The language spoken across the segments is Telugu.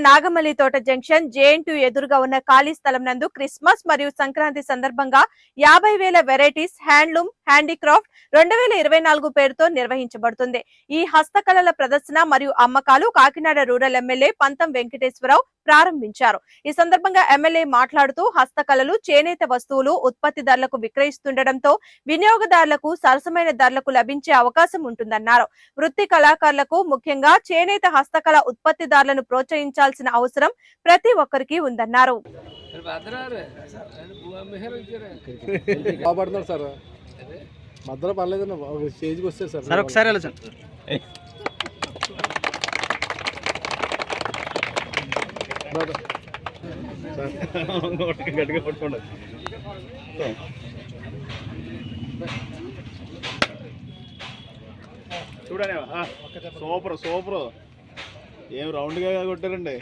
నాగమల్లి తోట జంక్షన్ జేఎన్టీ ఎదురుగా ఉన్న ఖాళీ స్థలం నందు క్రిస్మస్ మరియు సంక్రాంతి సందర్భంగా యాభై వేల వెరైటీస్ హ్యాండ్లూమ్ హ్యాండీక్రాఫ్ట్ రెండు వేల ఇరవై నాలుగు పేరుతో నిర్వహించబడుతుంది. ఈ హస్తకళల ప్రదర్శన మరియు అమ్మకాలు కాకినాడ రూరల్ ఎమ్మెల్యే పంతం వెంకటేశ్వరరావు ప్రారంభించారు. ఈ సందర్భంగా ఎమ్మెల్యే మాట్లాడుతూ హస్తకళలు చేనేత వస్తువులు ఉత్పత్తిదారులకు విక్రయిస్తుండటంతో వినియోగదారులకు సరసమైన ధరలకు లభించే అవకాశం ఉంటుందన్నారు. వృత్తి కళాకారులకు ముఖ్యంగా చేనేత హస్తకళ ఉత్పత్తిదారులను ప్రోత్సహించాల్సిన అవసరం ప్రతి ఒక్కరికి ఉందన్నారు. మధ్యలో పర్లేదు ఒక స్టేజ్కి వస్తే సార్. సార్ ఒకసారి వెళ్ళచ్చు గట్టిగా పట్టుకోండి చూడండి ఆ, సూపర్ సూపర్. ఏం రౌండ్గా కొట్టారండి.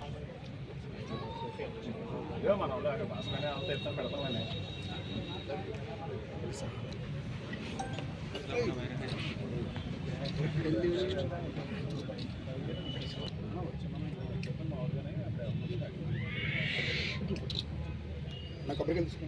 మన నాకు కొబ్బరికాయ తీసుకో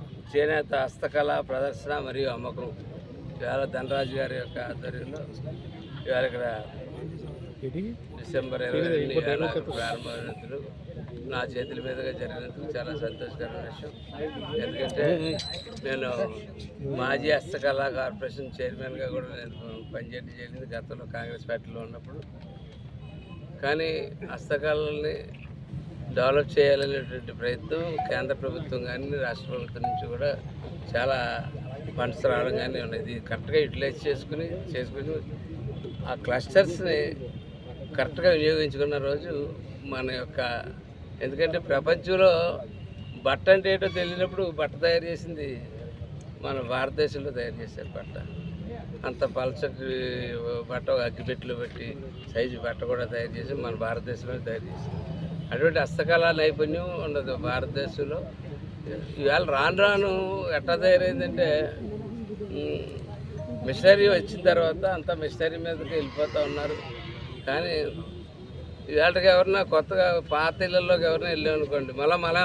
చేనేత హస్తకళ ప్రదర్శన మరియు అమ్మకం. ఇవాళ ధనరాజు గారి యొక్క ఆధ్వర్యంలో ఇవాళ ఇక్కడ డిసెంబర్ ఇరవై రెండు ప్రారంభమైనందుకు నా చేతుల మీదుగా జరిగినందుకు చాలా సంతోషకరమైన విషయం. ఎందుకంటే నేను మాజీ హస్తకళా కార్పొరేషన్ చైర్మన్గా కూడా నేను పనిచేయడం జరిగింది గతంలో కాంగ్రెస్ పార్టీలో ఉన్నప్పుడు. కానీ హస్తకళల్ని డెవలప్ చేయాలనేటువంటి ప్రయత్నం కేంద్ర ప్రభుత్వం కానీ రాష్ట్ర ప్రభుత్వం నుంచి కూడా చాలా ఫండ్స్ రావడం కానీ ఉన్నాయి. కరెక్ట్గా యూటిలైజ్ చేసుకుని చేసుకుని ఆ క్లస్టర్స్ని కరెక్ట్గా వినియోగించుకున్న రోజు మన యొక్క ఎందుకంటే ప్రపంచంలో బట్ట అంటే ఏంటో తెలియనప్పుడు బట్ట తయారు చేసింది మన భారతదేశంలో తయారు చేశారు బట్ట. అంత పలచటి బట్ట ఒక పెట్టి సైజు బట్ట కూడా తయారు చేసి మన భారతదేశంలో తయారు చేసింది. అటువంటి హస్తకళా నైపుణ్యం ఉండదు భారతదేశంలో. ఇవాళ రాను రాను ఎట్లా తయారైందంటే మిషనరీ వచ్చిన తర్వాత అంతా మిషనరీ మీదకి వెళ్ళిపోతూ ఉన్నారు. కానీ ఇవాళకి ఎవరన్నా కొత్తగా పాత ఇళ్ళల్లోకి ఎవరైనా వెళ్ళామనుకోండి మళ్ళీ మళ్ళీ